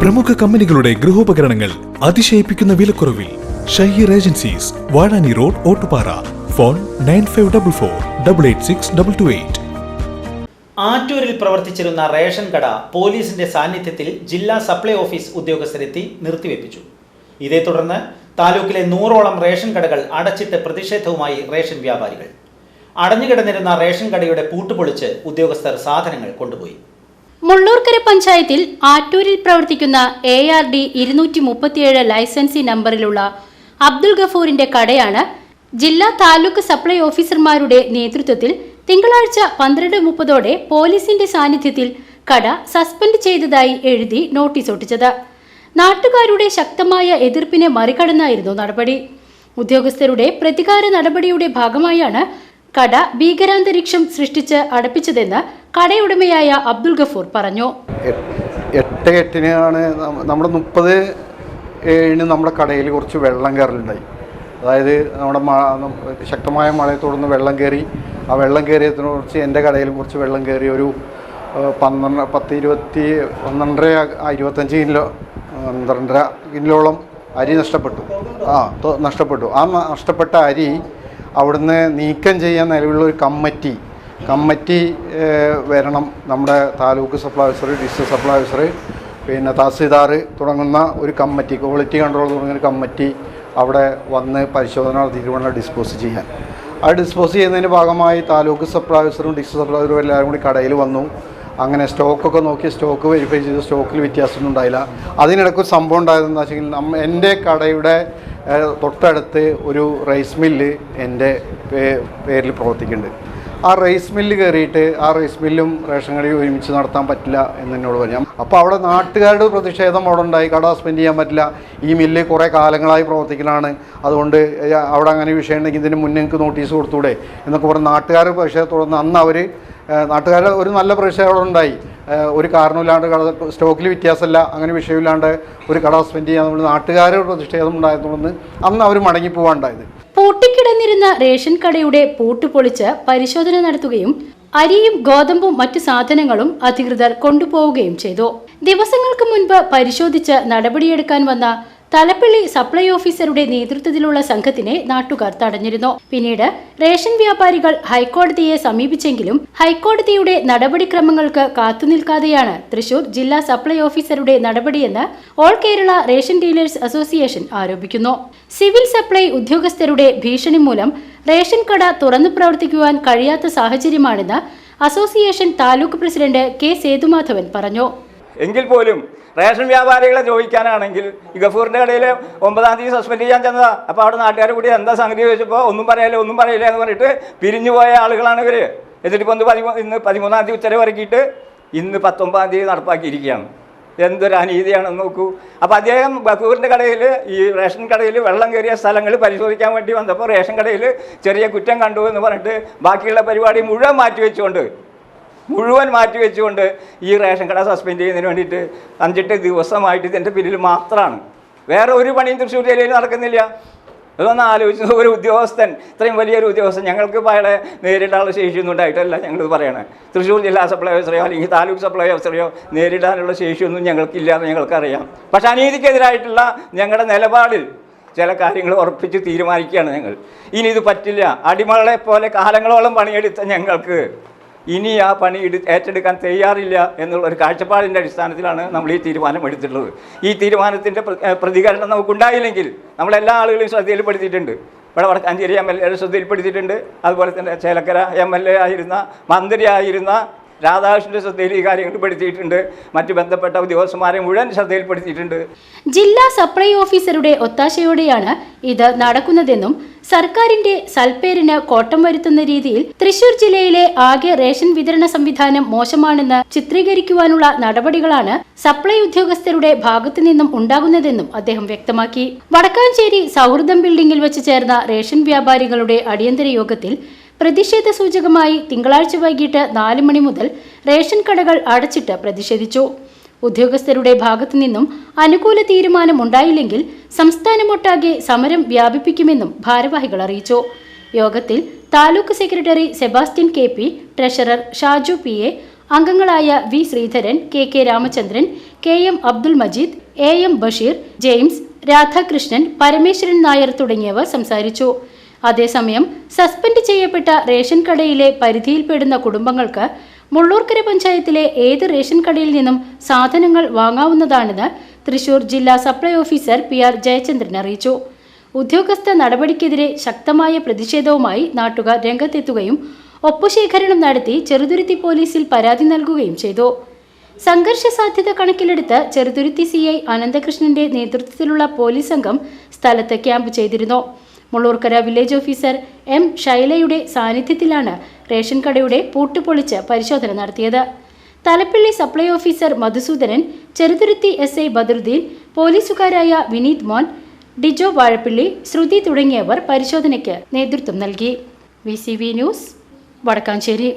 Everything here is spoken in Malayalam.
പ്രമുഖ കമ്പനികളുടെ ഗൃഹോപകരണങ്ങൾ അതിശയിപ്പിക്കുന്ന വിലക്കുറവിൽ Shaheer agencies Vazhani road Ottupara. Phone nine five double four double eight six double two eight. ആറ്റൂരിൽ പ്രവർത്തിച്ചിരുന്ന റേഷൻ കട പോലീസിന്റെ സാന്നിധ്യത്തിൽ ജില്ലാ സപ്ലൈ ഓഫീസ് ഉദ്യോഗസ്ഥരെത്തി നിർത്തിവെപ്പിച്ചു. ഇതേ തുടർന്ന് താലൂക്കിലെ നൂറോളം റേഷൻ കടകൾ അടച്ചിട്ട് പ്രതിഷേധവുമായി റേഷൻ വ്യാപാരികൾ. അടഞ്ഞുകിടന്നിരുന്ന റേഷൻ കടയുടെ പൂട്ടുപൊളിച്ച് ഉദ്യോഗസ്ഥർ സാധനങ്ങൾ കൊണ്ടുപോയി. മുള്ളൂർക്കര പഞ്ചായത്തിൽ ആറ്റൂരിൽ പ്രവർത്തിക്കുന്ന എ ആർ ഡി ഇരുന്നൂറ്റി മുപ്പത്തിയേഴ് ലൈസൻസി നമ്പറിലുള്ള അബ്ദുൾ ഗഫൂറിന്റെ കടയാണ് ജില്ലാ താലൂക്ക് സപ്ലൈ ഓഫീസർമാരുടെ നേതൃത്വത്തിൽ തിങ്കളാഴ്ച പന്ത്രണ്ട് മുപ്പതോടെ പോലീസിന്റെ സാന്നിധ്യത്തിൽ കട സസ്പെൻഡ് ചെയ്തതായി എഴുതി നോട്ടീസ് ഒട്ടിച്ചത്. നാട്ടുകാരുടെ ശക്തമായ എതിർപ്പിനെ മറികടന്നായിരുന്നു നടപടി. ഉദ്യോഗസ്ഥരുടെ പ്രതികാര നടപടിയുടെ ഭാഗമായാണ് കട ഭീകരാന്തരീക്ഷം സൃഷ്ടിച്ച് അടപ്പിച്ചതെന്ന് കടയുടമയായ അബ്ദുൾ ഗഫൂർ പറഞ്ഞു. എട്ട് എട്ട് എട്ടിനാണ് നമ്മുടെ മുപ്പത് ഏഴിന് നമ്മുടെ കടയിൽ കുറച്ച് വെള്ളം കയറലുണ്ടായി. അതായത് നമ്മുടെ ശക്തമായ മഴയെ തുടർന്ന് വെള്ളം കയറി ആ വെള്ളം കയറിയതിനെ കുറിച്ച് എന്റെ കടയിൽ കുറച്ച് വെള്ളം കയറി ഒരു പന്ത്രണ്ട് പത്ത് ഇരുപത്തി പന്ത്രണ്ടര ഇരുപത്തഞ്ച് കിലോ പന്ത്രണ്ടര കിലോളം അരി നഷ്ടപ്പെട്ടു. ആ നഷ്ടപ്പെട്ടു. ആ നഷ്ടപ്പെട്ട അരി അവിടുന്ന് നീക്കം ചെയ്യാൻ നിലവിലുള്ള ഒരു കമ്മിറ്റി കമ്മിറ്റി വരണം നമ്മുടെ taluk supply officer district supply officer പിന്നെ തഹസീൽദാർ തുടങ്ങുന്ന ഒരു കമ്മിറ്റി ക്വാളിറ്റി കൺട്രോൾ തുടങ്ങിയ ഒരു കമ്മിറ്റി അവിടെ വന്ന് പരിശോധന നടത്തിയിട്ട് ഡിസ്പോസ് ചെയ്യാൻ. ആ ഡിസ്പോസ് ചെയ്യുന്നതിന്റെ ഭാഗമായി താലൂക്ക് സപ്ലൈ ഓഫീസറും ഡിസ്ട്രിക്ട് സപ്ലൈ ഓഫീസറും എല്ലാവരും കൂടി കടയിൽ വന്നു. അങ്ങനെ സ്റ്റോക്കൊക്കെ നോക്കി സ്റ്റോക്ക് വെരിഫൈ ചെയ്ത് സ്റ്റോക്കിൽ വ്യത്യാസമൊന്നും ഉണ്ടായില്ല. അതിനിടയ്ക്ക് ഒരു സംഭവം ഉണ്ടായതെന്ന് വെച്ചെങ്കിൽ നമ്മ എന്റെ കടയുടെ തൊട്ടടുത്ത് ഒരു റൈസ് മില്ല് എന്റെ പേരിൽ പ്രവർത്തിക്കുന്നുണ്ട്. ആ റൈസ് മില്ല് കയറിയിട്ട് ആ റൈസ് മില്ലും റേഷൻ കടയും ഒരുമിച്ച് നടത്താൻ പറ്റില്ല എന്ന് എന്നോട് പറഞ്ഞു. അപ്പോൾ അവിടെ നാട്ടുകാരുടെ പ്രതിഷേധം അവിടെ ഉണ്ടായി. കട സസ്പെൻഡ് ചെയ്യാൻ പറ്റില്ല. ഈ മില്ല് കുറേ കാലങ്ങളായി പ്രവർത്തിക്കലാണ്. അതുകൊണ്ട് അവിടെ അങ്ങനെ വിഷയം ഉണ്ടെങ്കിൽ ഇതിന് മുന്നേ എനിക്ക് നോട്ടീസ് കൊടുത്തൂടെ എന്നൊക്കെ പറഞ്ഞ് നാട്ടുകാർ പക്ഷേ തുടർന്ന് അന്ന് അവർ നാട്ടുകാരുടെ ഒരു നല്ല പ്രതിഷേധം അവിടെ ഉണ്ടായി. ഒരു കാരണമില്ലാണ്ട് കട സ്റ്റോക്കിൽ വ്യത്യാസമില്ല അങ്ങനെ വിഷയമില്ലാണ്ട് ഒരു കട സസ്പെൻഡ് ചെയ്യാൻ നമ്മൾ നാട്ടുകാരുടെ പ്രതിഷേധം ഉണ്ടായത് തുടർന്ന് അന്ന് അവർ മടങ്ങി പോകാണ്ടായത് പൂട്ടിക്കിടന്നിരുന്ന റേഷൻ കടയുടെ പൂട്ട് പൊളിച്ച് പരിശോധന നടത്തുകയും അരിയും ഗോതമ്പും മറ്റു സാധനങ്ങളും അധികൃതർ കൊണ്ടുപോവുകയും ചെയ്തു. ദിവസങ്ങൾക്ക് മുൻപ് പരിശോധിച്ച് നടപടിയെടുക്കാൻ വന്ന തലപ്പള്ളി സപ്ലൈ ഓഫീസറുടെ നേതൃത്വത്തിലുള്ള സംഘത്തിനെ നാട്ടുകാർ തടഞ്ഞിരുന്നു. പിന്നീട് റേഷൻ വ്യാപാരികൾ ഹൈക്കോടതിയെ സമീപിച്ചെങ്കിലും ഹൈക്കോടതിയുടെ നടപടിക്രമങ്ങൾക്ക് കാത്തുനിൽക്കാതെയാണ് തൃശൂർ ജില്ലാ സപ്ലൈ ഓഫീസറുടെ നടപടിയെന്ന് all Kerala ration dealers association ആരോപിക്കുന്നു. സിവിൽ സപ്ലൈ ഉദ്യോഗസ്ഥരുടെ ഭീഷണി മൂലം റേഷൻ കട തുറന്നു പ്രവർത്തിക്കുവാൻ കഴിയാത്ത സാഹചര്യമാണെന്ന് association taluk president K Sethumadhavan പറഞ്ഞു. എങ്കിൽ പോലും റേഷൻ വ്യാപാരികളെ ചോദിക്കാനാണെങ്കിൽ ഗഫൂറിന്റെ കടയിൽ ഒമ്പതാം തീയതി സസ്പെൻഡ് ചെയ്യാൻ ചെന്നതാ. അപ്പോൾ അവിടെ നാട്ടുകാർ കൂടി എന്താ സംഗതി ചോദിച്ചപ്പോൾ ഒന്നും പറയില്ല ഒന്നും പറയില്ല എന്ന് പറഞ്ഞിട്ട് പിരിഞ്ഞു പോയ ആളുകളാണ് ഇവർ എന്നിട്ട് ഇപ്പോൾ ഒന്ന് പതിമൂ ഇന്ന് പതിമൂന്നാം തീയതി ഉച്ചരെ ഇറക്കിയിട്ട് ഇന്ന് പത്തൊമ്പതാം തീയതി നടപ്പാക്കിയിരിക്കുകയാണ്. എന്തൊരു അനീതിയാണെന്ന് നോക്കൂ. അപ്പോൾ അദ്ദേഹം ബഹൂറിന്റെ കടയിൽ ഈ റേഷൻ കടയിൽ വെള്ളം കയറിയ സ്ഥലങ്ങൾ പരിശോധിക്കാൻ വേണ്ടി വന്നപ്പോൾ റേഷൻ കടയിൽ ചെറിയ കുറ്റം കണ്ടു എന്ന് പറഞ്ഞിട്ട് ബാക്കിയുള്ള പരിപാടി മുഴുവൻ മാറ്റിവെച്ചുകൊണ്ട് മുഴുവൻ മാറ്റി വെച്ചുകൊണ്ട് ഈ റേഷൻ കട സസ്പെൻഡ് ചെയ്യുന്നതിന് വേണ്ടിയിട്ട് അഞ്ചെട്ട് ദിവസമായിട്ട് ഇതിന്റെ പിന്നിൽ മാത്രമാണ്. വേറെ ഒരു പണിയും തൃശ്ശൂർ ജില്ലയിൽ നടക്കുന്നില്ല. ഇതൊന്ന് ആലോചിച്ച് ഒരു ഉദ്യോഗസ്ഥൻ ഇത്രയും വലിയൊരു ഉദ്യോഗസ്ഥൻ ഞങ്ങൾക്ക് അയാളെ നേരിടാനുള്ള ശേഷിയൊന്നും ഉണ്ടായിട്ടല്ല ഞങ്ങളിത് പറയണേ. തൃശ്ശൂർ ജില്ലാ സപ്ലൈ ഓഫീസറെയോ അല്ലെങ്കിൽ താലൂക്ക് സപ്ലൈ ഓഫീസറെയോ നേരിടാനുള്ള ശേഷിയൊന്നും ഞങ്ങൾക്കില്ല എന്ന് ഞങ്ങൾക്കറിയാം. പക്ഷേ അനീതിക്കെതിരായിട്ടുള്ള ഞങ്ങളുടെ നിലപാടിൽ ചില കാര്യങ്ങൾ ഉറപ്പിച്ച് തീരുമാനിക്കുകയാണ് ഞങ്ങൾ. ഇനി ഇത് പറ്റില്ല. അടിമകളെ പോലെ കാലങ്ങളോളം പണിയെടുത്ത ഞങ്ങൾക്ക് ഇനി ആ പണി എടു ഏറ്റെടുക്കാൻ തയ്യാറില്ല എന്നുള്ള ഒരു കാഴ്ചപ്പാടിന്റെ അടിസ്ഥാനത്തിലാണ് നമ്മൾ ഈ തീരുമാനം എടുത്തിട്ടുള്ളത്. ഈ തീരുമാനത്തിന്റെ പ്രതികരണം നമുക്കുണ്ടായില്ലെങ്കിൽ നമ്മളെല്ലാ ആളുകളെയും ശ്രദ്ധയിൽപ്പെടുത്തിയിട്ടുണ്ട്. ഇവിടെ വടക്കാഞ്ചേരി എം എൽ എ ശ്രദ്ധയിൽപ്പെടുത്തിയിട്ടുണ്ട്. അതുപോലെ തന്നെ ചേലക്കര എം എൽ എ ആയിരുന്ന മന്ത്രിയായിരുന്ന രാധാകൃഷ്ണന്റെ ശ്രദ്ധയിൽ ഈ കാര്യങ്ങൾ പെടുത്തിയിട്ടുണ്ട്. മറ്റു ബന്ധപ്പെട്ട ഉദ്യോഗസ്ഥന്മാരെ മുഴുവൻ ശ്രദ്ധയിൽപ്പെടുത്തിയിട്ടുണ്ട്. ജില്ലാ സപ്ലൈ ഓഫീസറുടെ ഒത്താശയോടെയാണ് ഇത് നടക്കുന്നതെന്നും സർക്കാരിന്റെ സൽപ്പേരിന് കോട്ടം വരുത്തുന്ന രീതിയിൽ തൃശൂർ ജില്ലയിലെ ആകെ റേഷൻ വിതരണ സംവിധാനം മോശമാണെന്ന് ചിത്രീകരിക്കുവാനുള്ള നടപടികളാണ് സപ്ലൈ ഉദ്യോഗസ്ഥരുടെ ഭാഗത്തു നിന്നും ഉണ്ടാകുന്നതെന്നും അദ്ദേഹം വ്യക്തമാക്കി. വടക്കാഞ്ചേരി സൗഹൃദം ബിൽഡിംഗിൽ വെച്ച് ചേർന്ന റേഷൻ വ്യാപാരികളുടെ അടിയന്തര യോഗത്തിൽ പ്രതിഷേധ സൂചകമായി തിങ്കളാഴ്ച വൈകിട്ട് നാല് മണി മുതൽ റേഷൻ കടകൾ അടച്ചിട്ട് പ്രതിഷേധിച്ചു. ഉദ്യോഗസ്ഥരുടെ ഭാഗത്തു നിന്നും അനുകൂല തീരുമാനമുണ്ടായില്ലെങ്കിൽ സംസ്ഥാനമൊട്ടാകെ സമരം വ്യാപിപ്പിക്കുമെന്നും ഭാരവാഹികൾ അറിയിച്ചു. യോഗത്തിൽ taluk secretary Sebastian K P treasurer Shaju P A അംഗങ്ങളായ V Sreedharan K K Ramachandran K M Abdul Majeed A M Basheer James Radhakrishnan Parameswaran Nair തുടങ്ങിയവർ സംസാരിച്ചു. അതേസമയം സസ്പെൻഡ് ചെയ്യപ്പെട്ട റേഷൻ കടയിലെ പരിധിയിൽപ്പെടുന്ന കുടുംബങ്ങൾക്ക് മുള്ളൂർക്കര പഞ്ചായത്തിലെ ഏത് റേഷൻ കടയിൽ നിന്നും സാധനങ്ങൾ വാങ്ങാവുന്നതാണെന്ന് തൃശൂർ ജില്ലാ supply officer P R Jayachandran അറിയിച്ചു. ഉദ്യോഗസ്ഥ നടപടിക്കെതിരെ ശക്തമായ പ്രതിഷേധവുമായി നാട്ടുകാർ രംഗത്തെത്തുകയും ഒപ്പുശേഖരണം നടത്തി ചെറുതുരുത്തി പോലീസിൽ പരാതി നൽകുകയും ചെയ്തു. സംഘർഷ സാധ്യത കണക്കിലെടുത്ത് ചെറുതുരുത്തി സി ഐ അനന്തകൃഷ്ണന്റെ നേതൃത്വത്തിലുള്ള പോലീസ് സംഘം സ്ഥലത്ത് ക്യാമ്പ് ചെയ്തിരുന്നു. മുള്ളൂർക്കര വില്ലേജ് ഓഫീസർ എം ശൈലയുടെ സാന്നിധ്യത്തിലാണ് റേഷൻ കടയുടെ പൂട്ടുപൊളിച്ച് പരിശോധന നടത്തിയത്. Thalappally supply officer Madhusoodanan Cheruthuruthy S I Badaruddin പോലീസുകാരായ Vineeth Mon Dijo Vazhappilly Sruthi തുടങ്ങിയവർ പരിശോധനയ്ക്ക് നേതൃത്വം നൽകി. V news Vadakkanchery.